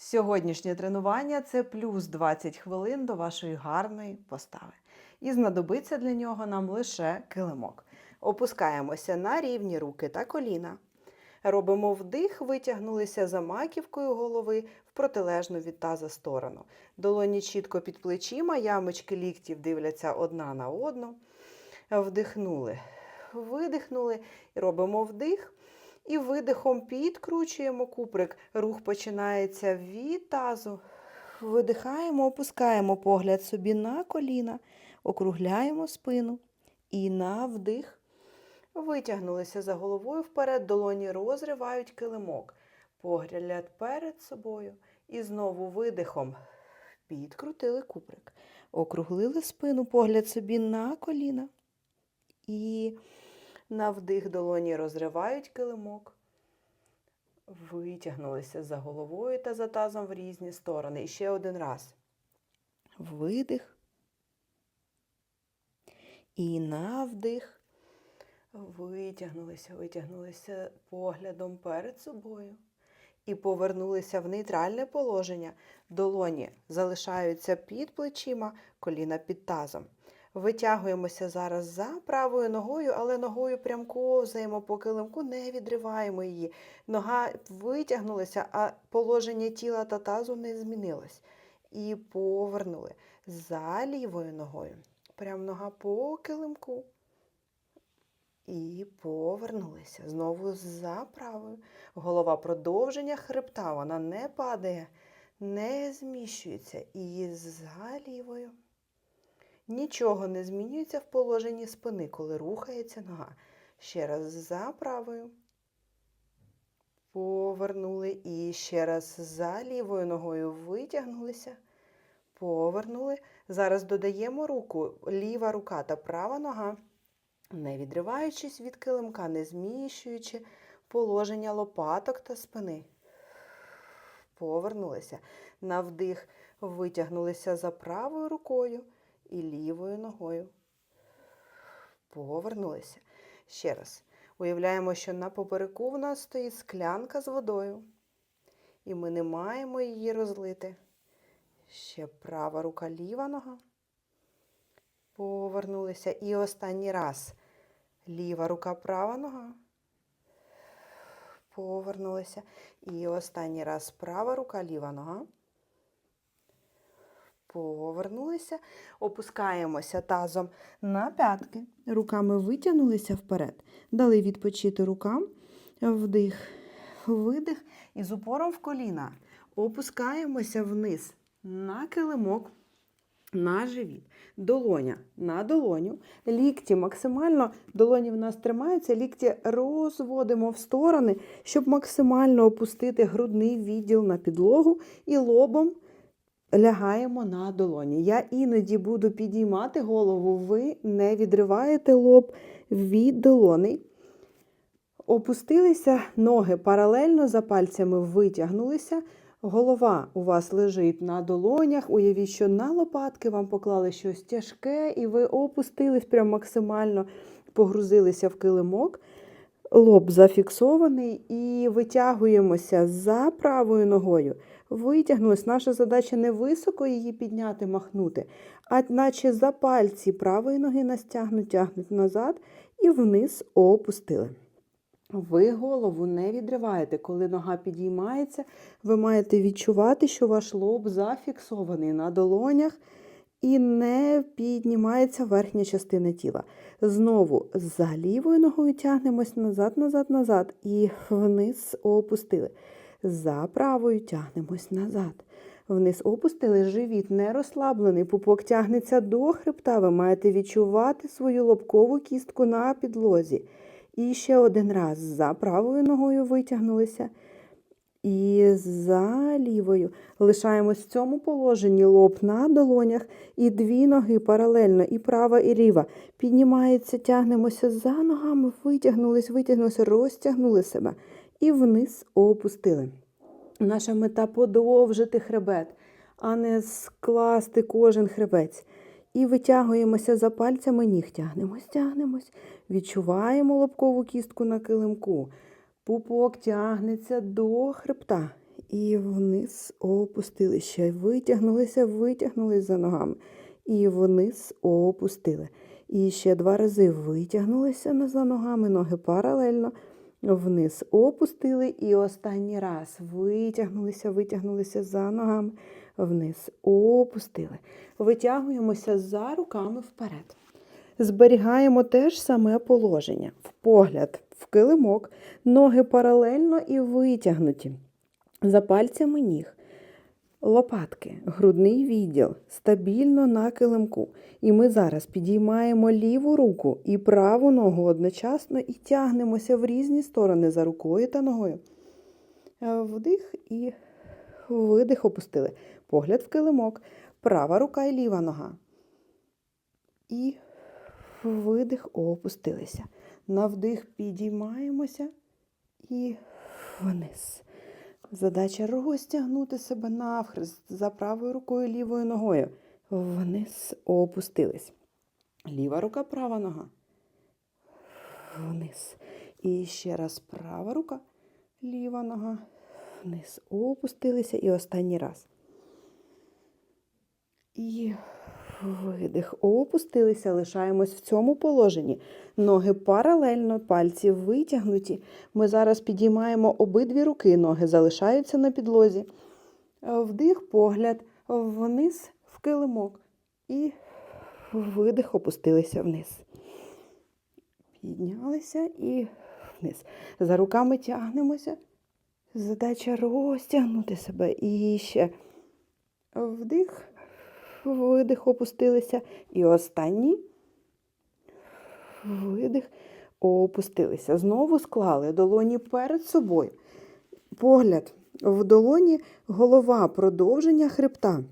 Сьогоднішнє тренування це плюс 20 хвилин до вашої гарної постави. І знадобиться для нього нам лише килимок. Опускаємося на рівні руки та коліна. Робимо вдих, витягнулися за маківкою голови в протилежну від таза сторону. Долоні чітко під плечима, ямочки ліктів дивляться одна на одну. Вдихнули, видихнули, робимо вдих. І видихом підкручуємо куприк. Рух починається від тазу. Видихаємо, опускаємо погляд собі на коліна, округляємо спину. І на вдих. Витягнулися за головою вперед, долоні розривають килимок. Погляд перед собою. І знову видихом підкрутили куприк. Округлили спину, погляд собі на коліна. І на вдих долоні розривають килимок. Витягнулися за головою та за тазом в різні сторони. І ще один раз. Видих. І на вдих. Витягнулися, витягнулися поглядом перед собою. І повернулися в нейтральне положення. Долоні залишаються під плечима, коліна під тазом. Витягуємося зараз за правою ногою, але ногою прям ковзаємо по килимку, не відриваємо її. Нога витягнулася, а положення тіла та тазу не змінилось. І повернули за лівою ногою. Прям нога по килимку. І повернулися. Знову за правою. Голова продовження хребта. Вона не падає, не зміщується. І за лівою. Нічого не змінюється в положенні спини, коли рухається нога. Ще раз за правою. Повернули. І ще раз за лівою ногою витягнулися. Повернули. Зараз додаємо руку. Ліва рука та права нога. Не відриваючись від килимка, не зміщуючи положення лопаток та спини. Повернулися. На вдих витягнулися за правою рукою і лівою ногою. Повернулися. Ще раз. Уявляємо, що на попереку в нас стоїть склянка з водою. І ми не маємо її розлити. Ще права рука, ліва нога. Повернулися. І останній раз. Ліва рука, права нога. Повернулися. І останній раз права рука, ліва нога. Повернулися. Опускаємося тазом на п'ятки. Руками витягнулися вперед. Дали відпочити рукам. Вдих, видих. І з упором в коліна. Опускаємося вниз на килимок на живіт, долоня на долоню, лікті максимально, долоні в нас тримаються, лікті розводимо в сторони, щоб максимально опустити грудний відділ на підлогу і лобом лягаємо на долоні. Я іноді буду підіймати голову, ви не відриваєте лоб від долоней. Опустилися ноги паралельно за пальцями витягнулися. Голова у вас лежить на долонях. Уявіть, що на лопатки вам поклали щось тяжке, і ви опустились прям максимально, погрузилися в килимок. Лоб зафіксований і витягуємося за правою ногою. Витягнулись. Наша задача не високо її підняти, махнути, а наче за пальці правої ноги нас тягнуть, назад і вниз опустили. Ви голову не відриваєте. Коли нога підіймається, ви маєте відчувати, що ваш лоб зафіксований на долонях і не піднімається верхня частина тіла. Знову за лівою ногою тягнемось назад, назад, назад і вниз опустили. За правою тягнемось назад. Вниз опустили живіт, не розслаблений, пупок тягнеться до хребта. Ви маєте відчувати свою лобкову кістку на підлозі. І ще один раз за правою ногою витягнулися. І за лівою. Лишаємось в цьому положенні лоб на долонях і дві ноги паралельно, і права, і ліва. Піднімається, тягнемося за ногами, витягнулись, витягнулися, розтягнули себе. І вниз опустили. Наша мета подовжити хребет, а не скласти кожен хребець. І витягуємося за пальцями ніг. Тягнемось, тягнемось. Відчуваємо лобкову кістку на килимку. Пупок тягнеться до хребта. І вниз опустили. Ще витягнулися, витягнулись за ногами. І вниз опустили. І ще два рази витягнулися за ногами, ноги паралельно. Вниз опустили. І останній раз витягнулися, витягнулися за ногами. Вниз опустили. Витягуємося за руками вперед. Зберігаємо те ж саме положення. В погляд, в килимок, ноги паралельно і витягнуті. За пальцями ніг. Лопатки, грудний відділ стабільно на килимку. І ми зараз підіймаємо ліву руку і праву ногу одночасно і тягнемося в різні сторони за рукою та ногою. Е, Вдих і видих опустили. Погляд в килимок. Права рука і ліва нога. І видих опустилися. На вдих підіймаємося і вниз. Задача розтягнути себе навхрест за правою рукою, лівою ногою. Вниз опустились. Ліва рука, права нога. Вниз. І ще раз права рука, ліва нога. Вниз опустилися. І останній раз. І видих. Опустилися, лишаємось в цьому положенні. Ноги паралельно, пальці витягнуті. Ми зараз підіймаємо обидві руки, ноги залишаються на підлозі. Вдих, погляд вниз в килимок. І видих, опустилися вниз. Піднялися і вниз. За руками тягнемося. Задача розтягнути себе. І ще вдих, видих, опустилися. І останній видих, опустилися. Знову склали долоні перед собою. Погляд в долоні, голова, продовження хребта.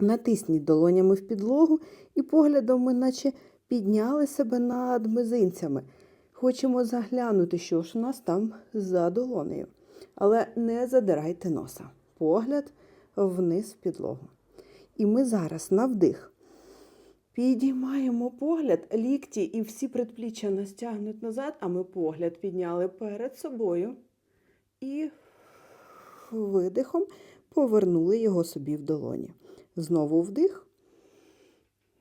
Натисніть долонями в підлогу і поглядом ми наче підняли себе над мизинцями. Хочемо заглянути, що ж у нас там за долонею. Але не задирайте носа. Погляд вниз в підлогу. І ми зараз на вдих. Підіймаємо погляд, лікті і всі предпліччя нас тягнуть назад, а ми погляд підняли перед собою. І видихом повернули його собі в долоні. Знову вдих.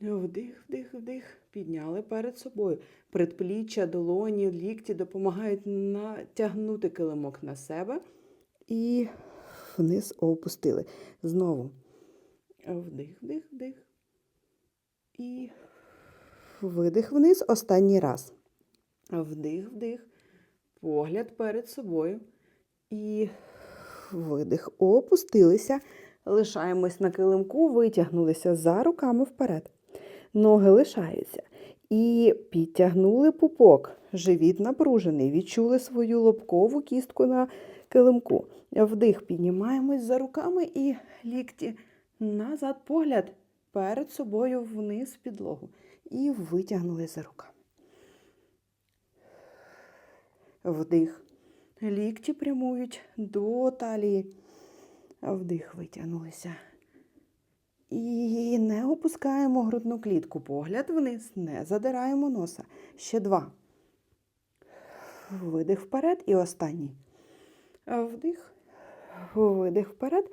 Вдих, вдих, вдих. Підняли перед собою. Предпліччя, долоні, лікті допомагають натягнути килимок на себе і вниз опустили. Знову. Вдих, вдих, вдих. І видих вниз останній раз. Вдих, вдих. Погляд перед собою. І видих. Опустилися. Лишаємось на килимку, витягнулися за руками вперед. Ноги лишаються. І підтягнули пупок. Живіт напружений. Відчули свою лобкову кістку на килимку. Вдих, піднімаємось за руками і лікті назад. Погляд перед собою вниз підлогу. І витягнули за руками. Вдих. Лікті прямують до талії. Вдих, витягнулися. І не опускаємо грудну клітку. Погляд вниз, не задираємо носа. Ще два. Видих вперед і останній. Вдих, видих вперед.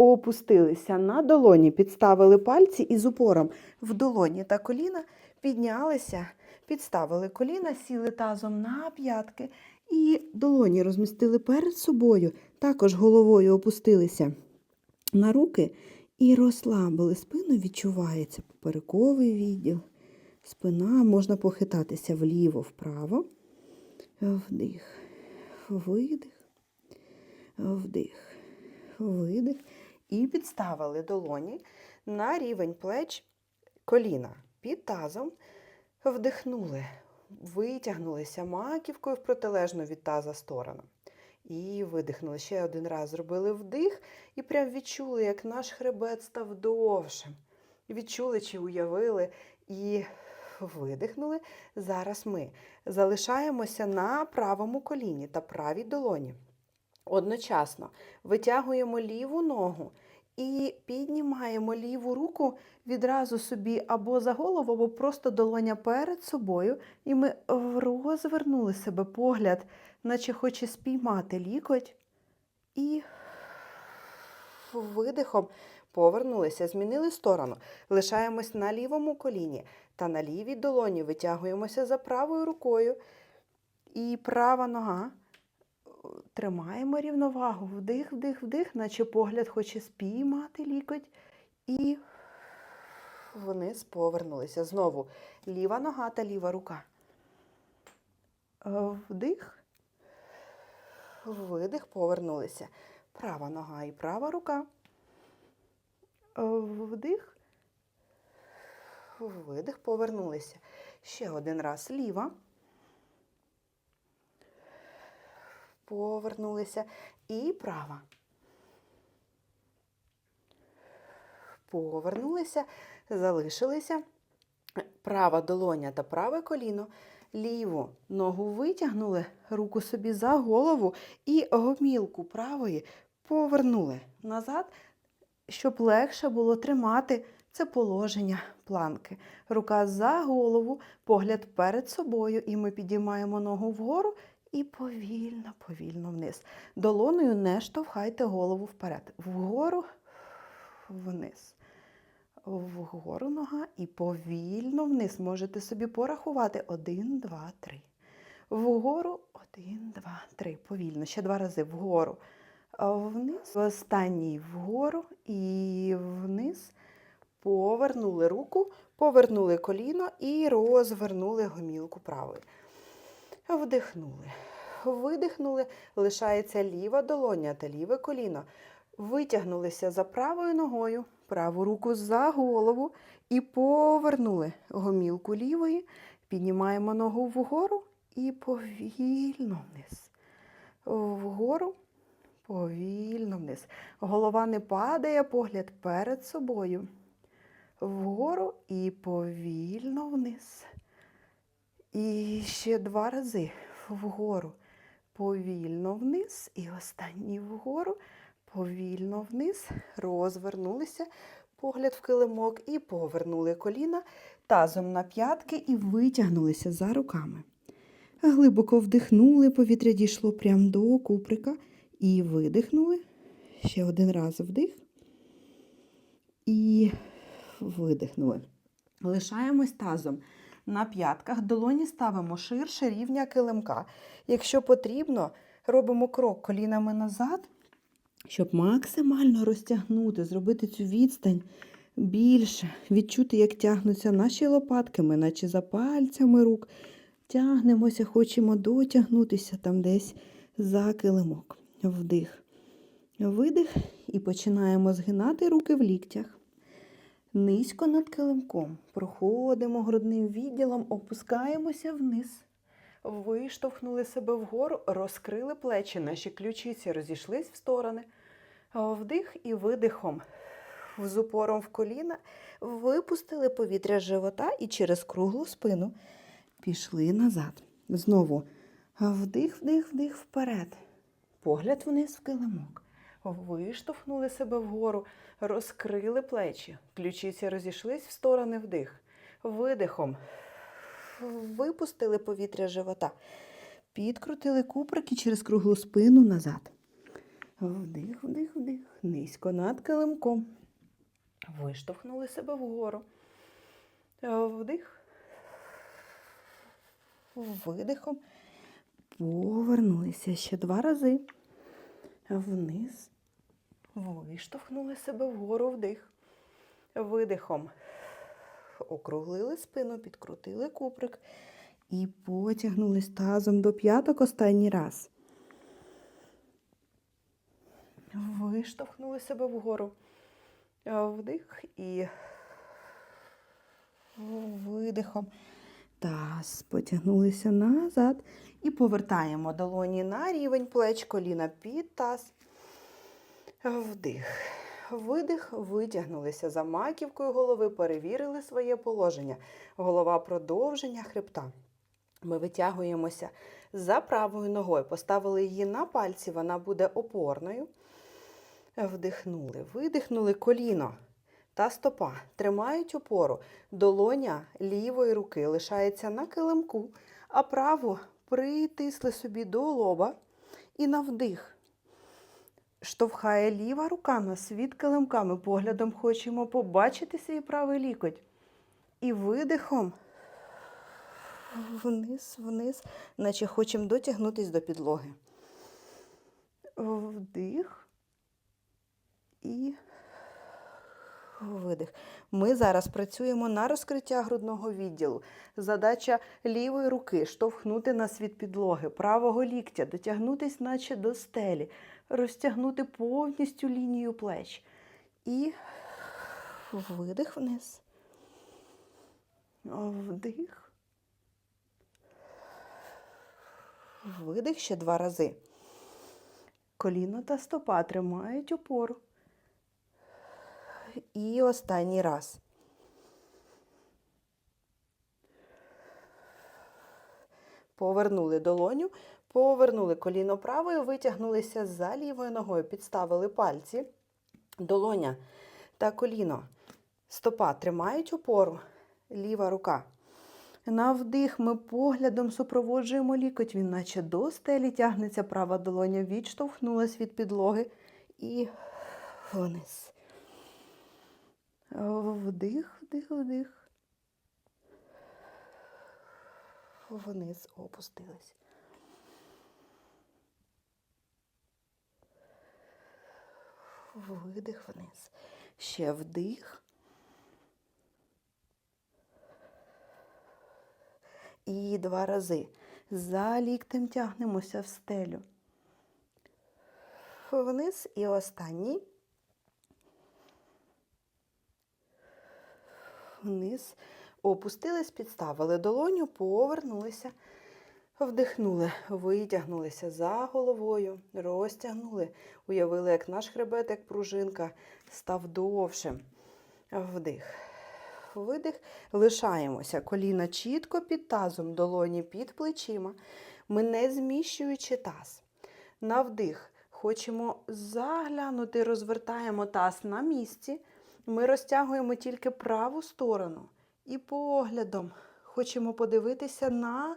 Опустилися на долоні, підставили пальці і з упором в долоні та коліна піднялися, підставили коліна, сіли тазом на п'ятки і долоні розмістили перед собою, також головою опустилися на руки і розслабили. Спину відчувається поперековий відділ. Спина можна похитатися вліво, вправо. Вдих, видих, вдих, видих. І підставили долоні на рівень плеч коліна під тазом. Вдихнули, витягнулися маківкою в протилежну від таза сторону. І видихнули. Ще один раз зробили вдих і прям відчули, як наш хребет став довшим. Відчули чи уявили і видихнули. Зараз ми залишаємося на правому коліні та правій долоні. Одночасно витягуємо ліву ногу і піднімаємо ліву руку відразу собі або за голову, або просто долоня перед собою. І ми розвернули себе погляд, наче хоче спіймати лікоть. І Видихом повернулися, змінили сторону. Лишаємось на лівому коліні та на лівій долоні витягуємося за правою рукою. І права нога. Тримаємо рівновагу. Вдих, вдих, вдих, наче погляд хоче спіймати лікоть. І вниз повернулися. Знову ліва нога та ліва рука. Е, Вдих. Видих, повернулися. Права нога і права рука. Е, Вдих. Видих, повернулися. Ще один раз. Ліва. Повернулися. І права. Повернулися, залишилися. Права долоня та праве коліно. Ліву ногу витягнули, руку собі за голову і гомілку правої повернули назад, щоб легше було тримати це положення планки. Рука за голову, погляд перед собою, і ми підіймаємо ногу вгору і повільно, повільно вниз. Долоною не штовхайте голову вперед. Вгору, вниз. Вгору нога і повільно вниз. Можете собі порахувати. Один, два, три. Вгору, один, два, три. Повільно. Ще два рази вгору. Вниз. Останній вгору і вниз. Повернули руку, повернули коліно і розвернули гомілку правою. Вдихнули. Видихнули. Лишається ліва долоня та ліве коліно. Витягнулися за правою ногою, праву руку за голову і повернули гомілку лівої. Піднімаємо ногу вгору і повільно вниз. Вгору, повільно вниз. Голова не падає, погляд перед собою. Вгору і повільно вниз. І ще два рази вгору, повільно вниз. І останній вгору, повільно вниз. Розвернулися, погляд в килимок і повернули коліна тазом на п'ятки і витягнулися за руками. Глибоко вдихнули, повітря дійшло прямо до куприка і видихнули. Ще один раз вдих. І видихнули. Лишаємось тазом на п'ятках, долоні ставимо ширше рівня килимка. Якщо потрібно, робимо крок колінами назад, щоб максимально розтягнути, зробити цю відстань більше, відчути, як тягнуться наші лопатки, ми наче за пальцями рук. Тягнемося, хочемо дотягнутися там десь за килимок. Вдих, видих і починаємо згинати руки в ліктях. Низько над килимком. Проходимо грудним відділом, опускаємося вниз. Виштовхнули себе вгору, розкрили плечі, наші ключиці розійшлись в сторони. Вдих і видихом. З упором в коліна випустили повітря з живота і через круглу спину пішли назад. Знову вдих, вдих, вдих вперед. Погляд вниз в килимок. Виштовхнули себе вгору, розкрили плечі. Ключиці розійшлись в сторони вдих. Видихом. Випустили повітря живота. Підкрутили куприки через круглу спину назад. Вдих, вдих, вдих. Низько над килимком. Виштовхнули себе вгору. Вдих. Видихом. Повернулися ще два рази. Вниз. Виштовхнули себе вгору вдих. Видихом. Округлили спину, підкрутили куприк і потягнулись тазом до п'яток останній раз. Виштовхнули себе вгору. Вдих і видихом. Таз потягнулися назад і повертаємо долоні на рівень плеч, коліна під таз. Вдих. Видих, витягнулися за маківкою голови, перевірили своє положення. Голова продовження хребта. Ми витягуємося за правою ногою, поставили її на пальці, вона буде опорною. Вдихнули, видихнули коліно та стопа. Тримають опору. Долоня лівої руки лишається на килимку, а праву притисли собі до лоба і на вдих. Штовхає ліва рука нас від килимка. Ми поглядом хочемо побачити свій правий лікоть. І видихом вниз, вниз, наче хочемо дотягнутися до підлоги. Вдих і видих. Ми зараз працюємо на розкриття грудного відділу. Задача лівої руки штовхнути нас від підлоги, правого ліктя, дотягнутися, наче до стелі, розтягнути повністю лінію плеч. І видих вниз. Вдих. Видих ще два рази. Коліно та стопа тримають опору. І останній раз. Повернули долоню, повернули коліно правою, витягнулися за лівою ногою, підставили пальці, долоня та коліно. Стопа тримають опору, ліва рука. На вдих ми поглядом супроводжуємо лікоть, він наче до стелі тягнеться, права долоня відштовхнулась від підлоги і вниз. Вдих, вдих, вдих. Вниз опустились. Видих вниз. Ще вдих. І два рази. За ліктем тягнемося в стелю. Вниз і останній. Вниз. Опустились, підставили долоню, повернулися, вдихнули, витягнулися за головою, розтягнули. Уявили, як наш хребет, як пружинка, став довшим. Вдих. Видих. Лишаємося. Коліна чітко під тазом, долоні під плечима. Ми не зміщуючи таз. На вдих. Хочемо заглянути, розвертаємо таз на місці. Ми розтягуємо тільки праву сторону. І поглядом хочемо подивитися на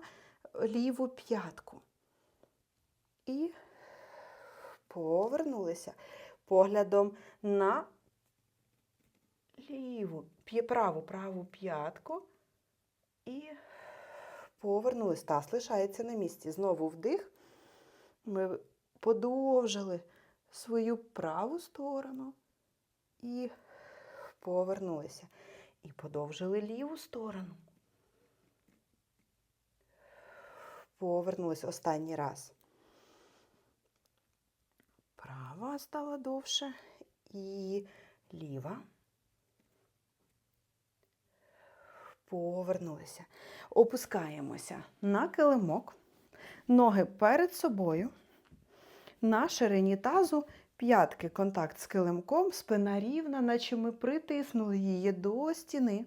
ліву п'ятку. І повернулися поглядом на ліву, праву, праву п'ятку. І повернулись. Таз лишається на місці. Знову вдих. Ми подовжили свою праву сторону і повернулися. І подовжили ліву сторону. Повернулись останній раз. Права стала довше і ліва. Повернулися. Опускаємося на килимок, ноги перед собою, на ширині тазу, п'ятки контакт з килимком, спина рівна, наче ми притиснули її до стіни.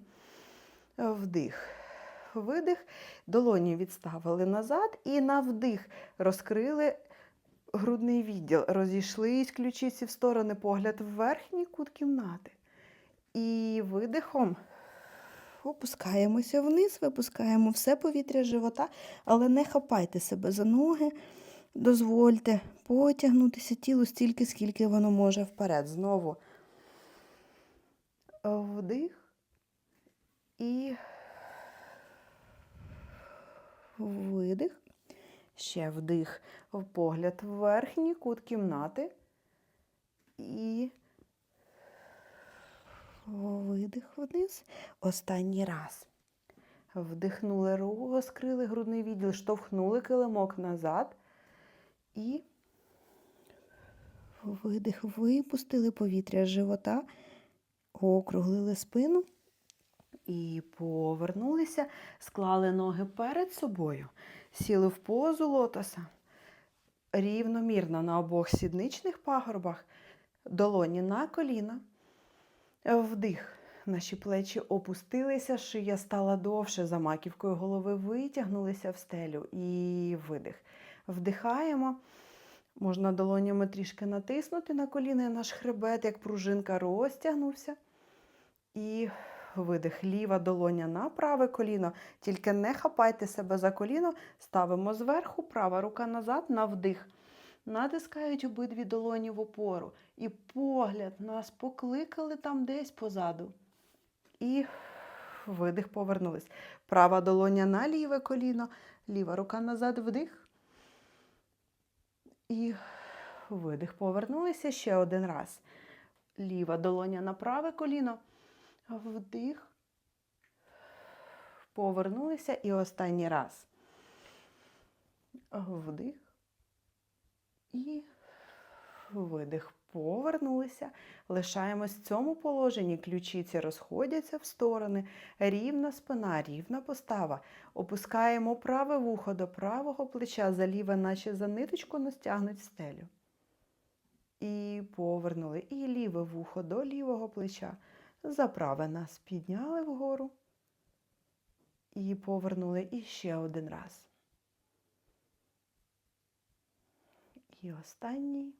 Вдих. Видих, долоні відставили назад і на вдих розкрили грудний відділ. Розійшлись ключиці в сторони, погляд в верхній кут кімнати. І видихом опускаємося вниз, випускаємо все повітря живота, але не хапайте себе за ноги. Дозвольте потягнутися тілу стільки, скільки воно може вперед. Знову вдих і видих. Ще вдих, в погляд в верхній кут кімнати. І видих вниз. Останній раз. Вдихнули, розкрили грудний відділ, штовхнули килимок назад. І видих, випустили повітря з живота, округлили спину і повернулися, склали ноги перед собою, сіли в позу лотоса, рівномірно на обох сідничних пагорбах, долоні на коліна, вдих. Наші плечі опустилися, шия стала довше, за маківкою голови витягнулися в стелю і видих. Вдихаємо. Можна долонями трішки натиснути на коліна і наш хребет, як пружинка розтягнувся. І видих. Ліва долоня на праве коліно. Тільки не хапайте себе за коліно. Ставимо зверху, права рука назад на вдих. натискають обидві долоні в опору. І погляд нас покликали там десь позаду. І видих повернулись. Права долоня на ліве коліно, ліва рука назад вдих. І видих повернулися ще один раз. Ліва долоня на праве коліно. Вдих. Повернулися і останній раз. Вдих. І видих. Повернулися. Лишаємось в цьому положенні. Ключиці розходяться в сторони. Рівна спина, рівна постава. Опускаємо праве вухо до правого плеча, за ліве, наче за ниточку нас тягнуть в стелю. І повернули. І ліве вухо до лівого плеча. За праве нас підняли вгору. І повернули і ще один раз. І останній.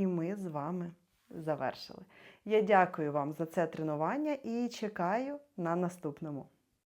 І ми з вами завершили. Я дякую вам за це тренування і чекаю на наступному.